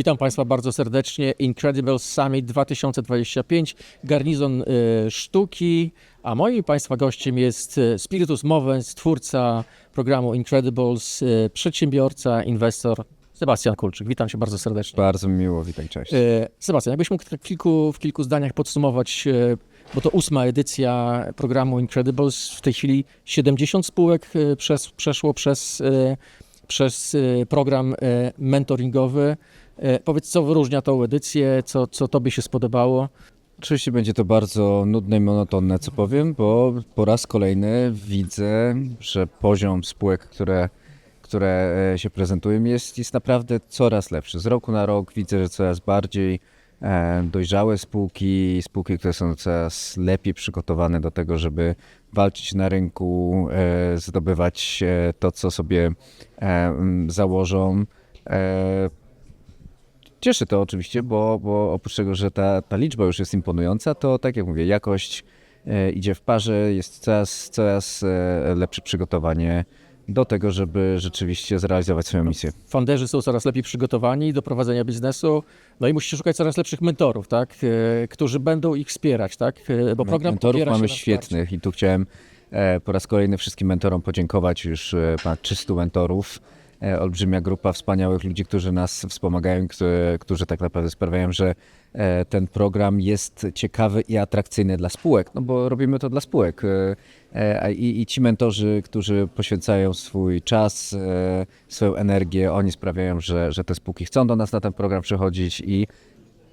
Witam Państwa bardzo serdecznie. Incredibles Summit 2025, garnizon y, sztuki, a moim Państwa gościem jest y, Spiritus Movens, twórca programu Incredibles, y, przedsiębiorca, inwestor Sebastian Kulczyk. Witam Cię bardzo serdecznie. Bardzo mi miło, witaj, cześć. E, Sebastian, jakbyś mógł tak w kilku, w kilku zdaniach podsumować, e, bo to ósma edycja programu Incredibles, w tej chwili 70 spółek e, przez, przeszło przez, e, przez e, program e, mentoringowy. E, Powiedz, co wyróżnia tą edycję, co, co Tobie się spodobało? Oczywiście będzie to bardzo nudne i monotonne, co powiem, bo po raz kolejny widzę, że poziom spółek, które, które e, się prezentują jest, jest naprawdę coraz lepszy. Z roku na rok widzę, że coraz bardziej e, dojrzałe spółki, spółki, które są coraz lepiej przygotowane do tego, żeby walczyć na rynku, zdobywać to, co sobie założą. Cieszy to oczywiście, bo, bo oprócz tego, że ta, ta liczba już jest imponująca, to tak jak mówię, jakość e, idzie w parze, jest coraz, coraz e, lepsze przygotowanie do tego, żeby rzeczywiście zrealizować swoją misję. Founderzy są coraz lepiej przygotowani do prowadzenia biznesu, no i musicie szukać coraz lepszych mentorów, tak? e, którzy będą ich wspierać, tak? Bo program Mentorów mamy świetnych i tu chciałem po raz kolejny wszystkim mentorom podziękować. Już ponad 300 mentorów, olbrzymia grupa wspaniałych ludzi, którzy nas wspomagają, którzy, którzy tak naprawdę sprawiają, że e, ten program jest ciekawy i atrakcyjny dla spółek, no bo robimy to dla spółek. e, e, I, I ci mentorzy, którzy poświęcają swój czas, e, swoją energię, oni sprawiają, że, że te spółki chcą do nas na ten program przychodzić i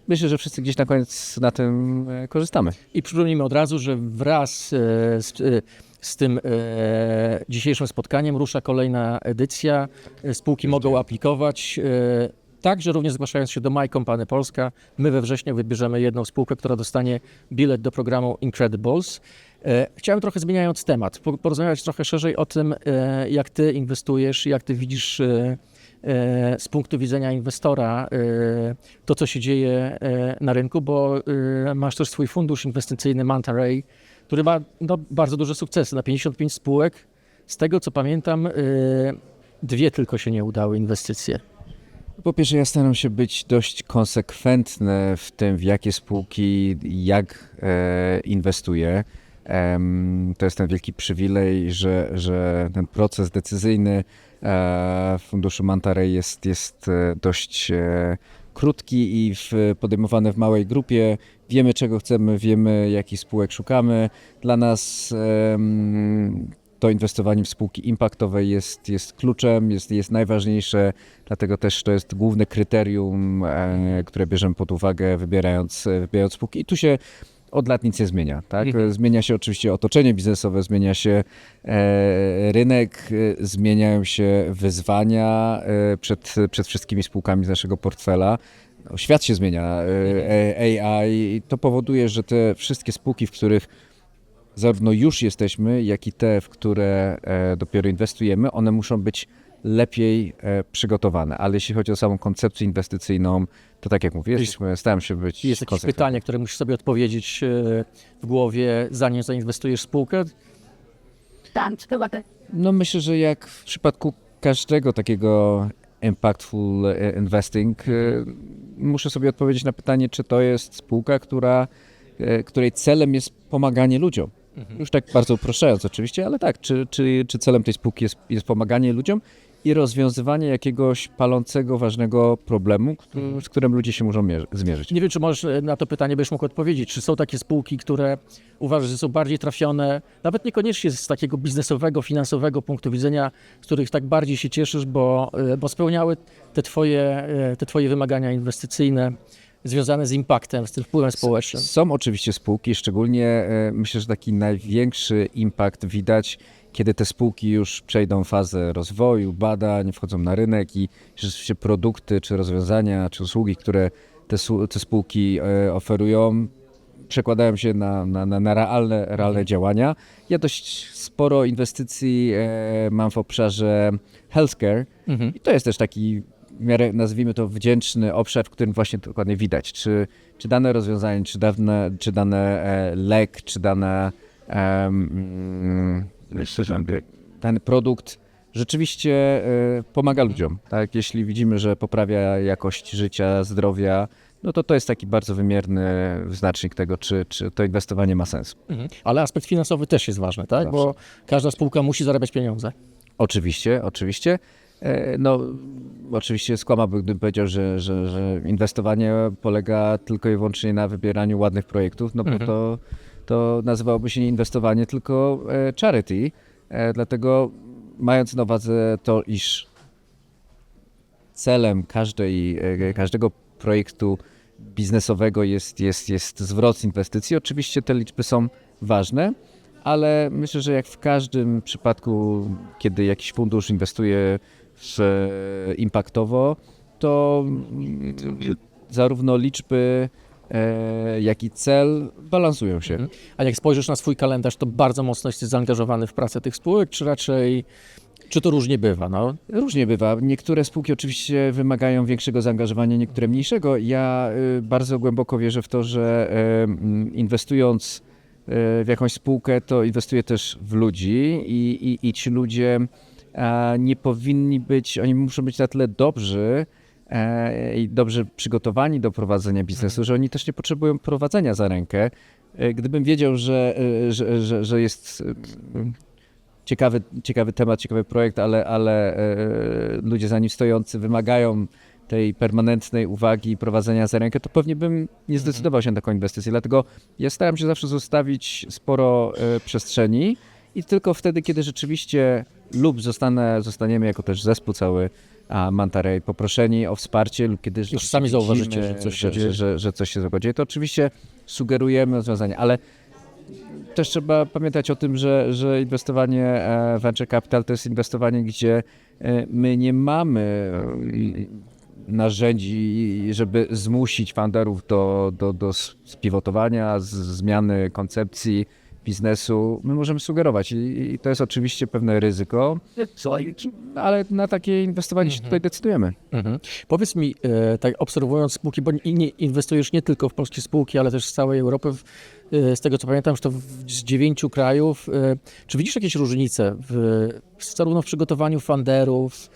myślę, że wszyscy gdzieś na koniec na tym e, korzystamy. I przypomnijmy od razu, że wraz e, z, e, z tym e, dzisiejszym spotkaniem rusza kolejna edycja. E, Spółki mogą aplikować. E, Także również zgłaszając się do My Company Polska, my we wrześniu wybierzemy jedną spółkę, która dostanie bilet do programu Incredibles. E, Chciałem trochę zmieniając temat, po- porozmawiać trochę szerzej o tym, e, jak ty inwestujesz, jak ty widzisz e, e, z punktu widzenia inwestora e, to, co się dzieje e, na rynku, bo e, masz też swój fundusz inwestycyjny Manta Ray, który ma no, bardzo duże sukcesy. Na 55 spółek, z tego co pamiętam, e, dwie tylko się nie udały inwestycje. Po pierwsze, ja staram się być dość konsekwentny w tym, w jakie spółki, jak e, inwestuję. Em, to jest ten wielki przywilej, że, że ten proces decyzyjny e, funduszu Mantarej jest, jest e, dość e, krótki i w, podejmowany w małej grupie. Wiemy, czego chcemy, wiemy, jakich spółek szukamy. Dla nas to inwestowanie w spółki impaktowe jest, jest kluczem, jest, jest najważniejsze, dlatego też to jest główne kryterium, e, które bierzemy pod uwagę, wybierając, wybierając spółki. I tu się od lat nic nie zmienia. Tak? Mhm. Zmienia się oczywiście otoczenie biznesowe, zmienia się e, rynek, e, zmieniają się wyzwania przed, przed wszystkimi spółkami z naszego portfela. No, Świat się zmienia, e, e, AI, i to powoduje, że te wszystkie spółki, w których zarówno już jesteśmy, jak i te, w które e, dopiero inwestujemy, one muszą być lepiej przygotowane. Ale jeśli chodzi o samą koncepcję inwestycyjną, to tak jak mówię, jesteśmy, staram się być jest jakieś konsekwentny. pytanie, które musisz sobie odpowiedzieć w głowie, zanim zainwestujesz w spółkę? No myślę, że jak w przypadku każdego takiego impactful e, investing, e, muszę sobie odpowiedzieć na pytanie, czy to jest spółka, która, e, której celem jest pomaganie ludziom. Już tak bardzo upraszczając oczywiście, ale tak, czy, czy, czy celem tej spółki jest, jest pomaganie ludziom i rozwiązywanie jakiegoś palącego, ważnego problemu, któ- z którym ludzie się muszą mierzy- zmierzyć. Nie wiem, czy możesz e, na to pytanie będziesz mógł odpowiedzieć. Czy są takie spółki, które uważasz, że są bardziej trafione, nawet niekoniecznie z takiego biznesowego, finansowego punktu widzenia, z których tak bardziej się cieszysz, bo, e, bo spełniały te twoje, e, te twoje wymagania inwestycyjne związane z impaktem, z tym wpływem społecznym? Są oczywiście spółki, szczególnie myślę, że taki największy impact widać, kiedy te spółki już przejdą fazę rozwoju, badań, wchodzą na rynek i rzeczywiście produkty, czy rozwiązania, czy usługi, które te, te spółki e, oferują, przekładają się na, na, na, realne, realne działania. Ja dość sporo inwestycji e, mam w obszarze healthcare Mhm. i to jest też taki w miarę, nazwijmy to, wdzięczny obszar, w którym właśnie dokładnie widać, czy, czy dane rozwiązanie, czy, dawne, czy dane e, lek, czy dane, em, dany produkt rzeczywiście e, pomaga ludziom. Tak? Jeśli widzimy, że poprawia jakość życia, zdrowia, no to to jest taki bardzo wymierny znacznik tego, czy, czy to inwestowanie ma sens. Mhm. Ale aspekt finansowy też jest ważny, tak? Bo każda spółka musi zarabiać pieniądze. Oczywiście, oczywiście. E, No, oczywiście skłamałbym, gdybym powiedział, że, że, że inwestowanie polega tylko i wyłącznie na wybieraniu ładnych projektów, no bo Mhm. to, to nazywałoby się nie inwestowanie, tylko e, charity. E, Dlatego mając na uwadze to, iż celem każdej, e, każdego projektu biznesowego jest, jest, jest zwrot z inwestycji, oczywiście te liczby są ważne, ale myślę, że jak w każdym przypadku, kiedy jakiś fundusz inwestuje w impaktowo, to mm, zarówno liczby, jak i cel balansują się. Mhm. A jak spojrzysz na swój kalendarz, to bardzo mocno jesteś zaangażowany w pracę tych spółek, czy raczej, czy to różnie bywa? No, Różnie bywa. Niektóre spółki oczywiście wymagają większego zaangażowania, niektóre mniejszego. Ja y, bardzo głęboko wierzę w to, że mm, inwestując y, w jakąś spółkę, to inwestuję też w ludzi i, i, i ci ludzie nie powinni być, oni muszą być na tyle dobrzy e, i dobrze przygotowani do prowadzenia biznesu, że oni też nie potrzebują prowadzenia za rękę. E, Gdybym wiedział, że, e, że, że, że jest e, ciekawy, ciekawy temat, ciekawy projekt, ale, ale e, ludzie za nim stojący wymagają tej permanentnej uwagi i prowadzenia za rękę, to pewnie bym nie zdecydował się na taką inwestycję. Dlatego ja staram się zawsze zostawić sporo e, przestrzeni i tylko wtedy, kiedy rzeczywiście lub zostanę, zostaniemy jako też zespół cały a Mantarej poproszeni o wsparcie lub kiedy Już sami zauważycie, że coś się że, dzieje. że, że coś się to oczywiście sugerujemy rozwiązania, ale też trzeba pamiętać o tym, że, że inwestowanie e, venture capital to jest inwestowanie, gdzie e, my nie mamy e, narzędzi, żeby zmusić funderów do, do, do spivotowania, z- zmiany koncepcji biznesu. My możemy sugerować i, i to jest oczywiście pewne ryzyko, ale na takie inwestowanie się tutaj decydujemy. Mhm. Powiedz mi, e, tak obserwując spółki, bo nie, inwestujesz nie tylko w polskie spółki, ale też z całej Europy, w, e, z tego co pamiętam, że to w, z dziewięciu krajów. E, czy widzisz jakieś różnice w, zarówno w przygotowaniu funderów,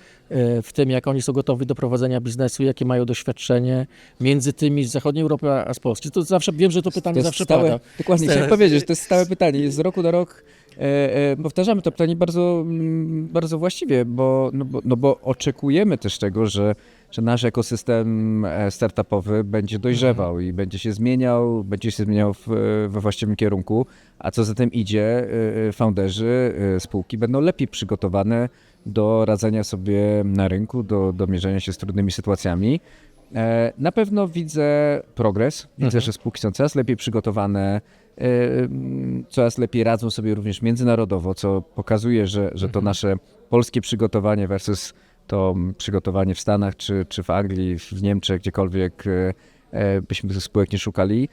w tym jak oni są gotowi do prowadzenia biznesu, jakie mają doświadczenie między tymi z zachodniej Europy a z Polski? To zawsze wiem, że to pytanie To zawsze stałe, pada. Dokładnie, chciałem powiedzieć, to jest stałe pytanie. Z roku do roku e, e, powtarzamy to pytanie bardzo, mm, bardzo właściwie, bo, no, bo, no bo oczekujemy też tego, że, że nasz ekosystem e, startupowy będzie dojrzewał i będzie się zmieniał, będzie się zmieniał w, we właściwym kierunku, a co za tym idzie, e, e, founderzy spółki będą lepiej przygotowane do radzenia sobie na rynku, do, do mierzenia się z trudnymi sytuacjami. E, Na pewno widzę progres. Widzę, Mhm. że spółki są coraz lepiej przygotowane, e, coraz lepiej radzą sobie również międzynarodowo, co pokazuje, że, że to Mhm. nasze polskie przygotowanie versus to przygotowanie w Stanach czy, czy w Anglii, w Niemczech, gdziekolwiek e, byśmy tych spółek nie szukali,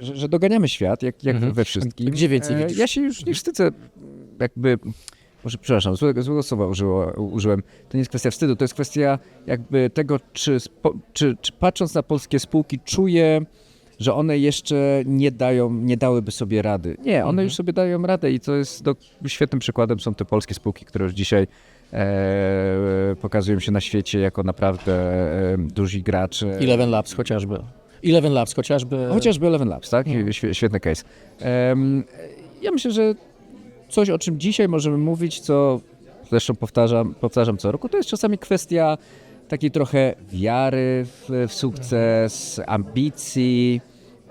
że, że doganiamy świat, jak, jak Mhm. we wszystkim. Gdzie więcej widzisz? Ja się już nie wstydzę, jakby może przepraszam, złego, złego słowa użyło, użyłem. To nie jest kwestia wstydu, to jest kwestia jakby tego, czy, czy, czy patrząc na polskie spółki czuję, że one jeszcze nie dają, nie dałyby sobie rady. Nie, one Mhm. już sobie dają radę i to jest do, świetnym przykładem są te polskie spółki, które już dzisiaj e, pokazują się na świecie jako naprawdę e, duzi gracze. Eleven Labs chociażby. Eleven Labs chociażby. Chociażby Eleven Labs, tak? Mhm. Świe- Świetny case. Ja myślę, że coś, o czym dzisiaj możemy mówić, co zresztą powtarzam, powtarzam co roku, to jest czasami kwestia takiej trochę wiary w, w sukces, ambicji,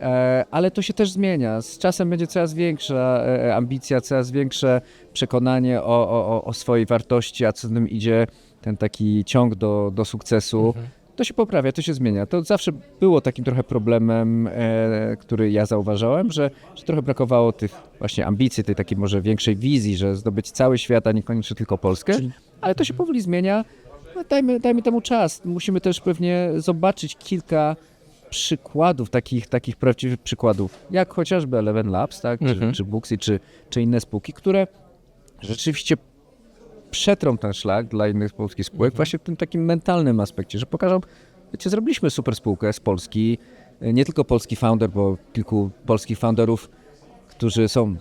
e, ale to się też zmienia. Z czasem będzie coraz większa e, ambicja, coraz większe przekonanie o, o, o- swojej wartości, a co z tym idzie ten taki ciąg do, do sukcesu. Mhm. To się poprawia, to się zmienia. To zawsze było takim trochę problemem, e, który ja zauważałem, że, że trochę brakowało tych właśnie ambicji, tej takiej może większej wizji, że zdobyć cały świat, a niekoniecznie tylko Polskę. Ale to się powoli zmienia. No, dajmy, dajmy temu czas. Musimy też pewnie zobaczyć kilka przykładów, takich, takich prawdziwych przykładów, jak chociażby Eleven Labs, tak, Mhm. czy, czy Booksy, czy, czy inne spółki, które rzeczywiście przetrą ten szlak dla innych polskich spółek właśnie w tym takim mentalnym aspekcie, że pokażą, wiecie, zrobiliśmy super spółkę z Polski, nie tylko polski founder, bo kilku polskich founderów, którzy są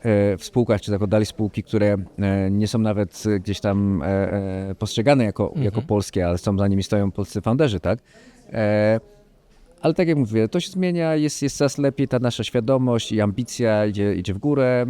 e, w spółkach, czy zakładali spółki, które e, nie są nawet e, gdzieś tam e, e, postrzegane jako, jako polskie, ale są za nimi stoją polscy founderzy, tak? E, ale tak jak mówię, to się zmienia, jest, jest coraz lepiej, ta nasza świadomość i ambicja idzie, idzie w górę.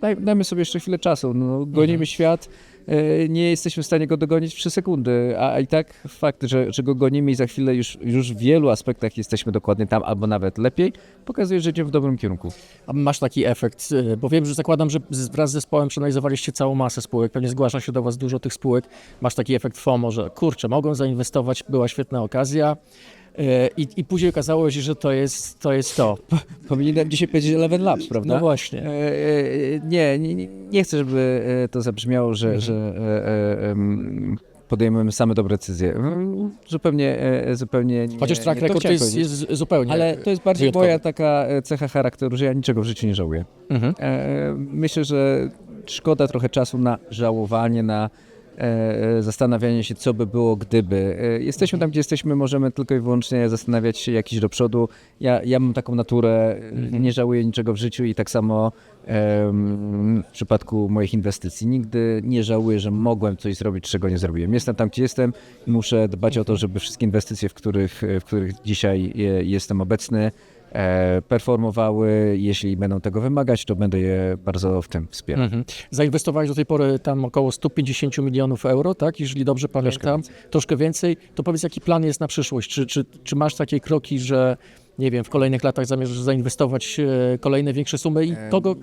Daj, dajmy sobie jeszcze chwilę czasu, no, gonimy świat, e, nie jesteśmy w stanie go dogonić w 3 sekundy, a, i tak fakt, że, że go gonimy i za chwilę już, już w wielu aspektach jesteśmy dokładnie tam, albo nawet lepiej, pokazuje, że idziemy w dobrym kierunku. A masz taki efekt, y, bo wiem, że zakładam, że wraz z zespołem przeanalizowaliście całą masę spółek, pewnie zgłasza się do Was dużo tych spółek. Masz taki efekt FOMO, że kurczę, mogą zainwestować, była świetna okazja. Y, I, I później okazało się, że to jest to. Jest to. Powinienem dzisiaj powiedzieć Eleven Labs, prawda? No właśnie. E, e, nie, nie, nie- chcę, żeby e, to zabrzmiało, że, Mhm. że e, e, em, podejmujemy same dobre decyzje. Zupełnie, e, zupełnie nie. Chociaż track record jest, jest zupełnie. Ale to jest bardziej wyjątkowy. moja taka e, cecha charakteru, że ja niczego w życiu nie żałuję. Mhm. E, Myślę, że szkoda trochę czasu na żałowanie, na e, e, zastanawianie się, co by było, gdyby. E, Jesteśmy tam, gdzie jesteśmy, możemy tylko i wyłącznie zastanawiać się jakiś do przodu. Ja, ja mam taką naturę, e, nie żałuję niczego w życiu i tak samo em, w przypadku moich inwestycji. Nigdy nie żałuję, że mogłem coś zrobić, czego nie zrobiłem. Jestem tam, gdzie jestem i muszę dbać o to, żeby wszystkie inwestycje, w których, w których dzisiaj je- jestem obecny, e, performowały. Jeśli będą tego wymagać, to będę je bardzo w tym wspierał. Mhm. Zainwestowałeś do tej pory tam około 150 milionów euro, tak? Jeżeli dobrze pamiętam. Troszkę więcej. To powiedz, jaki plan jest na przyszłość? Czy, czy, czy masz takie kroki, że nie wiem, w kolejnych latach zamierzasz zainwestować e, kolejne większe sumy i kogo,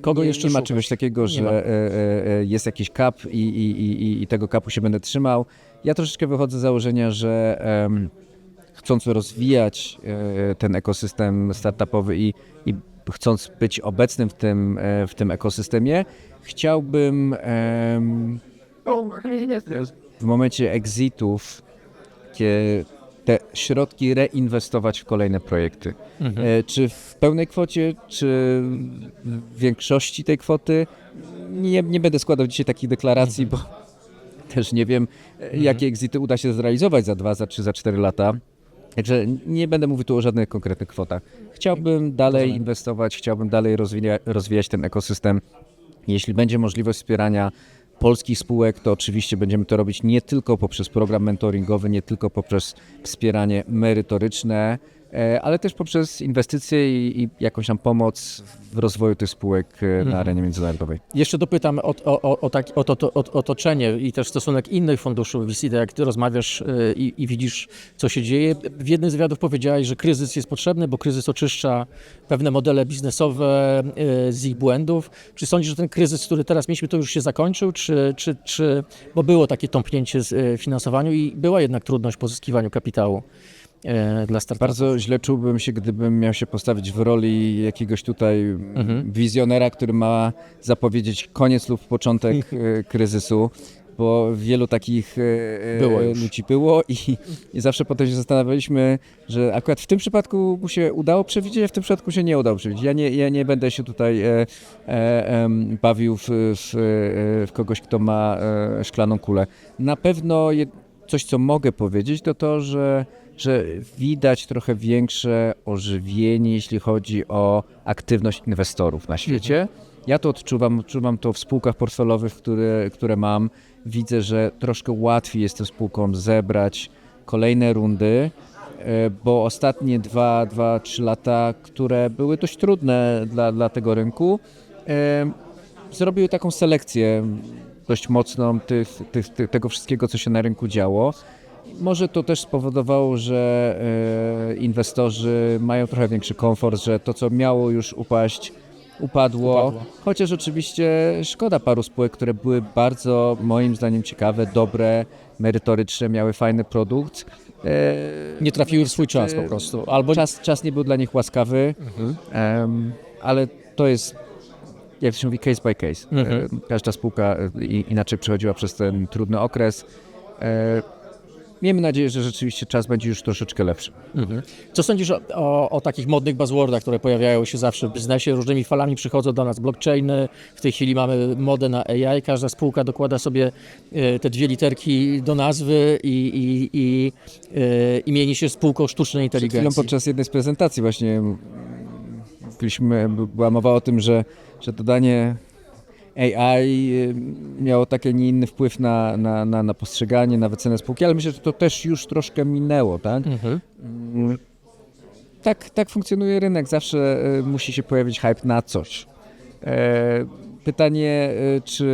kogo nie, jeszcze nie ma szukasz? czegoś takiego, że e, e, e, jest jakiś kap i, i, i, i- tego kapu się będę trzymał. Ja troszeczkę wychodzę z założenia, że em, chcąc rozwijać e, ten ekosystem startupowy i, i chcąc być obecnym w tym, e, w tym ekosystemie, chciałbym w momencie exitów te środki reinwestować w kolejne projekty. Mhm. E, Czy w pełnej kwocie, czy w większości tej kwoty? Nie, nie będę składał dzisiaj takich deklaracji, bo też nie wiem, e, jakie exity uda się zrealizować za dwa, za trzy, za cztery lata. Także nie będę mówił tu o żadnych konkretnych kwotach. Chciałbym dalej inwestować, chciałbym dalej rozwija- rozwijać ten ekosystem. Jeśli będzie możliwość wspierania polskich spółek, to oczywiście będziemy to robić nie tylko poprzez program mentoringowy, nie tylko poprzez wspieranie merytoryczne, ale też poprzez inwestycje i, i jakąś tam pomoc w rozwoju tych spółek e, na arenie międzynarodowej. Jeszcze dopytam o, o, o, o, tak, o, to, o otoczenie i też stosunek innych funduszy VC, tak jak ty rozmawiasz y, i, i widzisz, co się dzieje. W jednym z wywiadów powiedziałeś, że kryzys jest potrzebny, bo kryzys oczyszcza pewne modele biznesowe z ich błędów. Czy sądzisz, że ten kryzys, który teraz mieliśmy, to już się zakończył, czy, czy, czy bo było takie tąpnięcie z y, finansowaniu i była jednak trudność w pozyskiwaniu kapitału dla startupów? Bardzo źle czułbym się, gdybym miał się postawić w roli jakiegoś tutaj Mhm. wizjonera, który ma zapowiedzieć koniec lub początek e, kryzysu, bo wielu takich e, e, Było ludzi było i, i zawsze potem się zastanawialiśmy, że akurat w tym przypadku mu się udało przewidzieć, a w tym przypadku się nie udało przewidzieć. Ja nie, ja nie będę się tutaj e, e, bawił w, w, e, w kogoś, kto ma e, szklaną kulę. Na pewno je, coś, co mogę powiedzieć, to to, że, że widać trochę większe ożywienie, jeśli chodzi o aktywność inwestorów na świecie. Ja to odczuwam, odczuwam to w spółkach portfelowych, które, które mam. Widzę, że troszkę łatwiej jest tym spółkom zebrać kolejne rundy, e, bo ostatnie dwa, dwa, trzy lata, które były dość trudne dla, dla tego rynku, e, zrobiły taką selekcję dość mocną tych, tych, tych, tego wszystkiego, co się na rynku działo. Może to też spowodowało, że e, inwestorzy mają trochę większy komfort, że to, co miało już upaść, upadło. Upadło. Chociaż oczywiście szkoda paru spółek, które były bardzo, moim zdaniem, ciekawe, dobre, merytoryczne, miały fajny produkt. E, Nie trafiły w swój czas po prostu. Albo czas, czas nie był dla nich łaskawy, em, ale to jest, jak się mówi, case by case. Mhm. Każda spółka e, inaczej przechodziła przez ten trudny okres. Miejmy nadzieję, że rzeczywiście czas będzie już troszeczkę lepszy. Mhm. Co sądzisz o, o, o takich modnych buzzwordach, które pojawiają się zawsze w biznesie? Różnymi falami przychodzą do nas blockchainy. W tej chwili mamy modę na AI. Każda spółka dokłada sobie e, te dwie literki do nazwy i, i, i, e, i mieni się spółką sztucznej Przed inteligencji. podczas jednej z prezentacji właśnie mm, była mowa o tym, że, że dodanie AI y, miało taki, a nie inny wpływ na, na, na, na postrzeganie, na wycenę spółki, ale myślę, że to też już troszkę minęło, tak? Mhm. Mm, Tak, tak funkcjonuje rynek. Zawsze e, musi się pojawić hype na coś. E, Pytanie, e, czy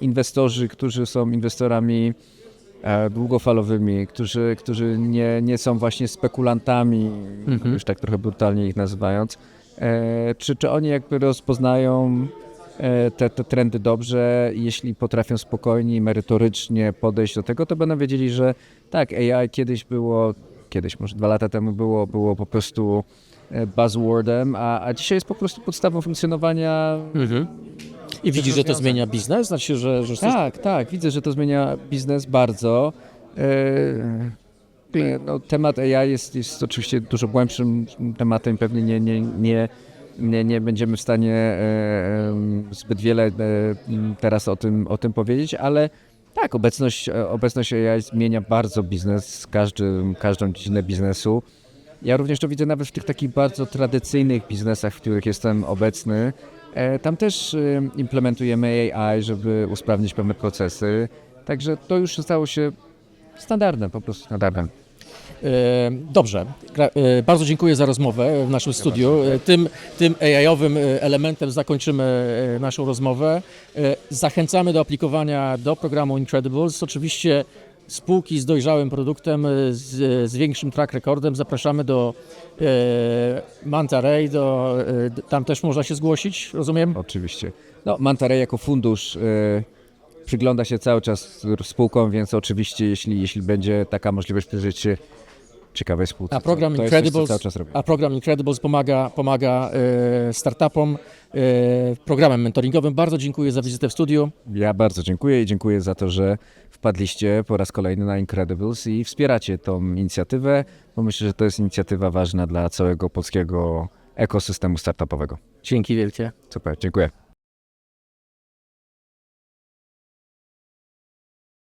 inwestorzy, którzy są inwestorami e, długofalowymi, którzy, którzy nie, nie są właśnie spekulantami, Mhm. już tak trochę brutalnie ich nazywając, e, czy, czy oni jakby rozpoznają te, te trendy dobrze, jeśli potrafią spokojnie i merytorycznie podejść do tego, to będą wiedzieli, że tak, AI kiedyś było, kiedyś może dwa lata temu było, było po prostu e, buzzwordem, a, a dzisiaj jest po prostu podstawą funkcjonowania. Mhm. I widzisz, że to zmienia biznes? Znaczy, że, że coś... Tak, tak, widzę, że to zmienia biznes bardzo. E, no, temat AI jest, jest oczywiście dużo głębszym tematem, pewnie nie, nie, nie, nie, nie będziemy w stanie e, zbyt wiele e, teraz o tym, o tym powiedzieć, ale tak, obecność, e, obecność AI zmienia bardzo biznes, każdy, każdą dziedzinę biznesu. Ja również to widzę nawet w tych takich bardzo tradycyjnych biznesach, w których jestem obecny. Tam też implementujemy AI, żeby usprawnić pewne procesy. Także to już stało się standardem, po prostu standardem. E, Dobrze, e, bardzo dziękuję za rozmowę w naszym studiu. E, Tym, tym AI-owym elementem zakończymy naszą rozmowę. Zachęcamy do aplikowania do programu Incredibles. Oczywiście spółki z dojrzałym produktem, z, z większym track recordem. Zapraszamy do e, Manta Ray, do, e, tam też można się zgłosić, rozumiem? Oczywiście. No, Mantaray jako fundusz e, przygląda się cały czas spółkom, więc oczywiście jeśli, jeśli będzie taka możliwość przyjrzeć się ciekawej spółce, A program to Incredibles, a program Incredibles pomaga, pomaga e, startupom e, programem mentoringowym. Bardzo dziękuję za wizytę w studiu. Ja bardzo dziękuję i dziękuję za to, że wpadliście po raz kolejny na Incredibles i wspieracie tą inicjatywę, bo myślę, że to jest inicjatywa ważna dla całego polskiego ekosystemu startupowego. Dzięki wielkie. Super, dziękuję.